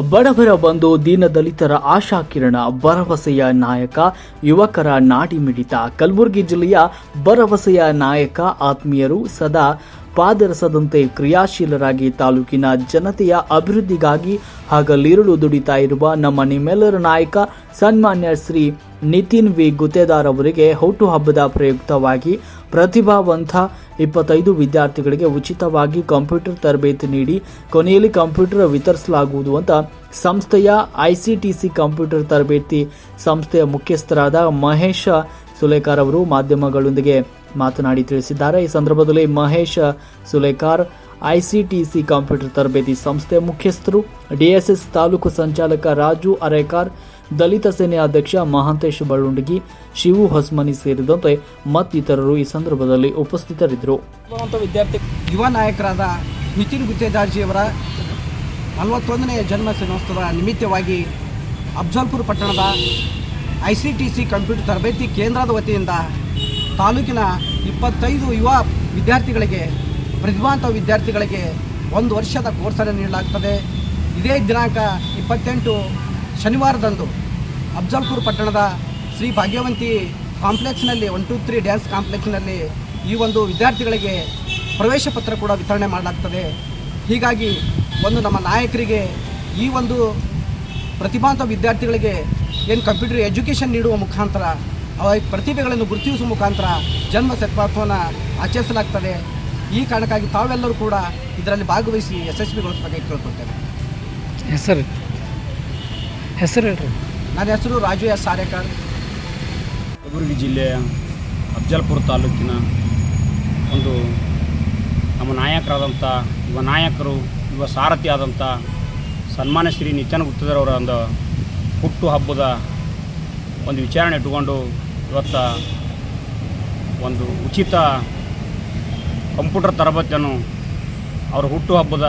ಬಡವರ ಬಂಧು ದೀನದಲಿತರ ಆಶಾಕಿರಣ, ಭರವಸೆಯ ನಾಯಕ, ಯುವಕರ ನಾಡಿ ಮಿಡಿತ. ಕಲಬುರಗಿ ಜಿಲ್ಲೆಯ ಭರವಸೆಯ ನಾಯಕ, ಆತ್ಮೀಯರು ಸದಾ ಪಾದರಸದಂತೆ ಕ್ರಿಯಾಶೀಲರಾಗಿ ತಾಲೂಕಿನ ಜನತೆಯ ಅಭಿವೃದ್ಧಿಗಾಗಿ ಹಗಲಿರುಳು ದುಡಿತಾ ಇರುವ ನಮ್ಮ ನಿಮ್ಮೆಲ್ಲರ ನಾಯಕ, ಸನ್ಮಾನ್ಯ ಶ್ರೀ ನಿತಿನ್ ವಿ. ಗುತ್ತೇದಾರ್ ಅವರಿಗೆ ಹುಟ್ಟುಹಬ್ಬದ ಪ್ರಯುಕ್ತವಾಗಿ ಪ್ರತಿಭಾವಂತ ಇಪ್ಪತ್ತೈದು ವಿದ್ಯಾರ್ಥಿಗಳಿಗೆ ಉಚಿತವಾಗಿ ಕಂಪ್ಯೂಟರ್ ತರಬೇತಿ ನೀಡಿ ಕೊನೆಯಲ್ಲಿ ಕಂಪ್ಯೂಟರ್ ವಿತರಿಸಲಾಗುವುದು ಅಂತ ಸಂಸ್ಥೆಯ ಐಸಿಟಿಸಿ ಕಂಪ್ಯೂಟರ್ ತರಬೇತಿ ಸಂಸ್ಥೆಯ ಮುಖ್ಯಸ್ಥರಾದ ಮಹೇಶ ಸುಲೇಕಾರ್ ಅವರು ಮಾಧ್ಯಮಗಳೊಂದಿಗೆ ಮಾತನಾಡಿ ತಿಳಿಸಿದ್ದಾರೆ. ಈ ಸಂದರ್ಭದಲ್ಲಿ ಮಹೇಶ ಸುಲೇಕಾರ್ ಐಸಿಟಿಸಿ ಕಂಪ್ಯೂಟರ್ ತರಬೇತಿ ಸಂಸ್ಥೆಯ ಮುಖ್ಯಸ್ಥರು, ಡಿಎಸ್ಎಸ್ ತಾಲೂಕು ಸಂಚಾಲಕ ರಾಜು ಅರೇಕಾರ್ ದಲಿತ ಸೇನೆ ಅಧ್ಯಕ್ಷ ಮಹಾಂತೇಶ್ ಬಳ್ಳುಂಡಗಿ, ಶಿವು ಹೊಸ್ಮನಿ ಸೇರಿದಂತೆ ಮತ್ತಿತರರು ಈ ಸಂದರ್ಭದಲ್ಲಿ ಉಪಸ್ಥಿತರಿದ್ದರು. ವಿದ್ಯಾರ್ಥಿ ಯುವ ನಾಯಕರಾದ ನಿತಿನ್ ಗುತ್ತೇದಾರ್ಜಿಯವರ ನಲವತ್ತೊಂದನೆಯ ಜನ್ಮ ದಿನೋತ್ಸವ ನಿಮಿತ್ತವಾಗಿ ಅಫ್ಜಲ್ಪುರ ಪಟ್ಟಣದ I C T C computer ತರಬೇತಿ ಕೇಂದ್ರದ ವತಿಯಿಂದ ತಾಲೂಕಿನ ಇಪ್ಪತ್ತೈದು ಯುವ ವಿದ್ಯಾರ್ಥಿಗಳಿಗೆ ಪ್ರತಿಭಾಂತ ವಿದ್ಯಾರ್ಥಿಗಳಿಗೆ ಒಂದು ವರ್ಷದ ಕೋರ್ಸನ್ನು ನೀಡಲಾಗ್ತದೆ. ಇದೇ ದಿನಾಂಕ ಇಪ್ಪತ್ತೆಂಟು ಶನಿವಾರದಂದು ಅಫ್ಜಲ್ಪುರ್ ಪಟ್ಟಣದ ಶ್ರೀ ಭಾಗ್ಯವಂತಿ ಕಾಂಪ್ಲೆಕ್ಸ್ನಲ್ಲಿ ಒನ್, ಟು, ತ್ರೀ ಡ್ಯಾನ್ಸ್ ಕಾಂಪ್ಲೆಕ್ಸ್ನಲ್ಲಿ ಈ ಒಂದು ವಿದ್ಯಾರ್ಥಿಗಳಿಗೆ ಪ್ರವೇಶ ಪತ್ರ ಕೂಡ ವಿತರಣೆ ಮಾಡಲಾಗ್ತದೆ. ಹೀಗಾಗಿ ಒಂದು ನಮ್ಮ ನಾಯಕರಿಗೆ ಈ ಒಂದು ಪ್ರತಿಭಾಂತ ವಿದ್ಯಾರ್ಥಿಗಳಿಗೆ ಏನು ಕಂಪ್ಯೂಟರ್ ಎಜುಕೇಷನ್ ನೀಡುವ ಮುಖಾಂತರ ಅವರ ಪ್ರತಿಭೆಗಳನ್ನು ಗುರುತಿಸುವ ಮುಖಾಂತರ ಜನ್ಮ ಸತ್ಪಾತ್ವವನ್ನು ಆಚರಿಸಲಾಗ್ತದೆ. ಈ ಕಾರಣಕ್ಕಾಗಿ ತಾವೆಲ್ಲರೂ ಕೂಡ ಇದರಲ್ಲಿ ಭಾಗವಹಿಸಿ ಯಶಸ್ವಿಗೊಳಿಸಬೇಕಾಗಿ ಕೇಳ್ಕೊಳ್ತೇನೆ. ಹೆಸರು ಹೆಸರು ಹೇಳ್ರಿ. ನನ್ನ ಹೆಸರು ರಾಜು ಎಸ್ ಸಾರೇಕರ್ ಕಲಬುರಗಿ ಜಿಲ್ಲೆಯ ಅಫಜಲ್ಪುರ ತಾಲೂಕಿನ ಒಂದು ನಮ್ಮ ನಾಯಕರಾದಂಥ ಯುವ ನಾಯಕರು ಯುವ ಸಾರಥಿ ಆದಂಥ ಸನ್ಮಾನ ಶ್ರೀ ನಿತ್ಯಾನ ಗುಪ್ತದವರ ಒಂದು ಹುಟ್ಟು ಹಬ್ಬದ ಒಂದು ವಿಚಾರಣೆ ಇಟ್ಟುಕೊಂಡು ಇವತ್ತ ಒಂದು ಉಚಿತ ಕಂಪ್ಯೂಟರ್ ತರಬೇತಿಯನ್ನು ಅವರ ಹುಟ್ಟುಹಬ್ಬದ